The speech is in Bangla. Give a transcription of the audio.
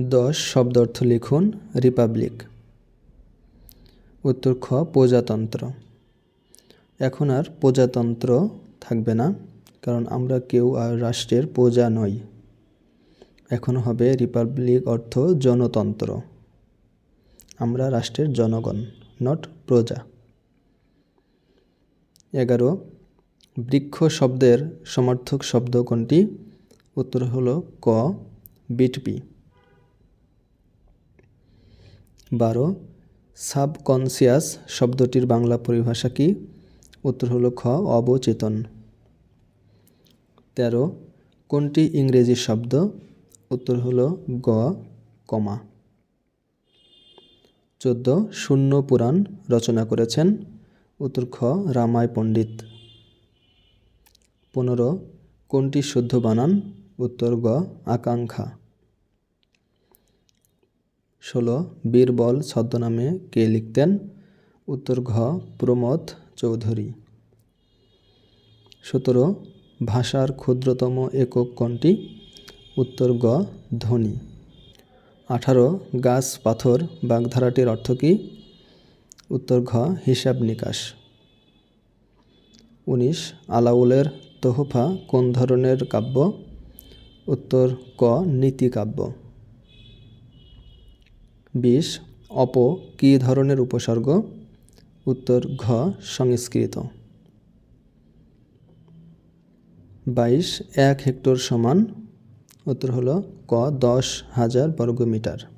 দশ শব্দ অর্থ লিখুন, রিপাবলিক। উত্তর খ, প্রজাতন্ত্র। এখন আর প্রজাতন্ত্র থাকবে না, কারণ আমরা কেউ আর রাষ্ট্রের প্রজা নই। এখন হবে রিপাবলিক অর্থ জনতন্ত্র। আমরা রাষ্ট্রের জনগণ নট প্রজা। এগারো, বৃক্ষ শব্দের সমার্থক শব্দ কোনটি? উত্তর হলো ক, বিটপি। বারো সাবকনসিয়াস শব্দটির বাংলা পরিভাষা কি? উত্তর হলো খ, অবচেতন। তেরো, কোনটি ইংরেজি শব্দ? উত্তর হলো গ, কমা। চোদ্দ, শূন্য পুরাণ রচনা করেছেন। উত্তর খ, রামায় পণ্ডিত। পনেরো, কোনটি শুদ্ধ বানান? উত্তর গ, আকাঙ্ক্ষা। ষোলো বীরবল ছদ্মনামে কে লিখতেন? উত্তর ঘ, প্রমোদ চৌধুরী। সতেরো, ভাষার ক্ষুদ্রতম একক কোনটি? উত্তর গ, ধ্বনি। আঠারো, গাছ পাথর বাগধারাটির অর্থ কী? উত্তর ঘ, হিসাব নিকাশ। উনিশ, আলাউলের তোহফা কোন ধরনের কাব্য? উত্তর ক নীতিকাব্য বিশ অপ, কী ধরনের উপসর্গ? উত্তর, ঘ, সংস্কৃত। বাইশ, এক হেক্টর সমান, উত্তর হলো ক, দশ হাজার বর্গ মিটার